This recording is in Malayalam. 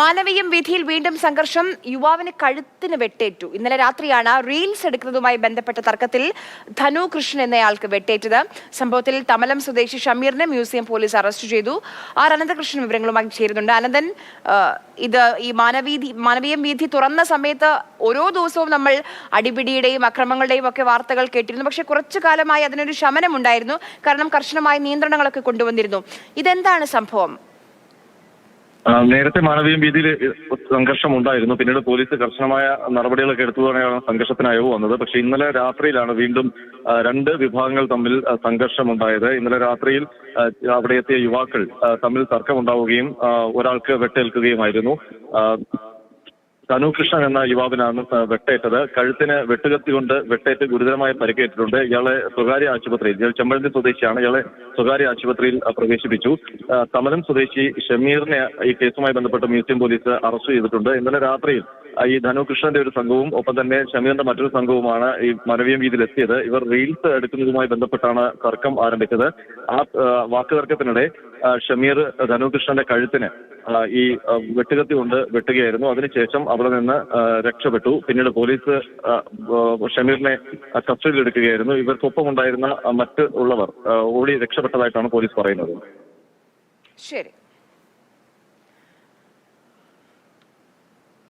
മാനവീയം വീഥിയിൽ വീണ്ടും സംഘർഷം യുവാവിന് കഴുത്തിന് വെട്ടേറ്റു. ഇന്നലെ രാത്രിയാണ് റീൽസ് എടുക്കുന്നതുമായി ബന്ധപ്പെട്ട തർക്കത്തിൽ ധനു കൃഷ്ണൻ എന്നയാൾക്ക് വെട്ടേറ്റത്. സംഭവത്തിൽ തമലം സ്വദേശി ഷമീറിനെ മ്യൂസിയം പോലീസ് അറസ്റ്റ് ചെയ്തു. ആർ അനന്തകൃഷ്ണൻ വിവരങ്ങളുമായി ചേരുന്നുണ്ട്. അനന്തൻ ഇത് ഈ മാനവീതി മാനവീയം വീഥി തുറന്ന സമയത്ത് ഓരോ ദിവസവും നമ്മൾ അടിപിടിയുടെയും അക്രമങ്ങളുടെയും ഒക്കെ വാർത്തകൾ കേട്ടിരുന്നു. പക്ഷേ കുറച്ചു കാലമായി അതിനൊരു ശമനമുണ്ടായിരുന്നു. കാരണം കർശനമായ നിയന്ത്രണങ്ങളൊക്കെ കൊണ്ടുവന്നിരുന്നു. ഇതെന്താണ് സംഭവം? നേരത്തെ മാനവീയം വീതിയിൽ സംഘർഷം ഉണ്ടായിരുന്നു പിന്നീട് പോലീസ് കർശനമായ നടപടികളൊക്കെ എടുത്തതോടെയാണ് സംഘർഷത്തിന് അയവ് വന്നത്. പക്ഷെ ഇന്നലെ രാത്രിയിലാണ് വീണ്ടും രണ്ട് വിഭാഗങ്ങൾ തമ്മിൽ സംഘർഷമുണ്ടായത്. ഇന്നലെ രാത്രിയിൽ അവിടെ എത്തിയ യുവാക്കൾ തമ്മിൽ തർക്കമുണ്ടാവുകയും ഒരാൾക്ക് വെട്ടേൽക്കുകയുമായിരുന്നു. ആ, തനു കൃഷ്ണൻ എന്ന യുവാവിനാണ് വെട്ടേറ്റത്. കഴുത്തിന് വെട്ടുകത്തി കൊണ്ട് വെട്ടേറ്റ് ഗുരുതരമായ പരിക്കേറ്റിട്ടുണ്ട്. ഇയാളെ സ്വകാര്യ ആശുപത്രിയിൽ ഇയാൾ ചെമ്പഴന്തി സ്വദേശിയാണ്. ഇയാളെ സ്വകാര്യ ആശുപത്രിയിൽ പ്രവേശിപ്പിച്ചു. തമലം സ്വദേശി ഷമീറിനെ ഈ കേസുമായി ബന്ധപ്പെട്ട് മ്യൂസിയം പോലീസ് അറസ്റ്റ് ചെയ്തിട്ടുണ്ട്. ഇന്നലെ രാത്രിയിൽ ഈ ധനു കൃഷ്ണന്റെ ഒരു സംഘവും ഒപ്പം തന്നെ ഷമീറിന്റെ മറ്റൊരു സംഘവുമാണ് ഈ മനവീയം വീതിയിൽ എത്തിയത് ഇവർ റീൽസ് എടുക്കുന്നതുമായി ബന്ധപ്പെട്ടാണ് തർക്കം ആരംഭിച്ചത്. ആ വാക്കു തർക്കത്തിനിടെ ഷമീർ ധനുകൃഷ്ണന്റെ കഴുത്തിന് ഈ വെട്ടുകത്തി കൊണ്ട് വെട്ടുകയായിരുന്നു. അതിനുശേഷം അവിടെ നിന്ന് രക്ഷപ്പെട്ടു. പിന്നീട് പോലീസ് ഷമീറിനെ എടുക്കുകയായിരുന്നു ഇവർക്കൊപ്പം ഉണ്ടായിരുന്ന മറ്റുള്ളവർ ഓടി രക്ഷപ്പെട്ടതായിട്ടാണ് പോലീസ് പറയുന്നത്. ശരി.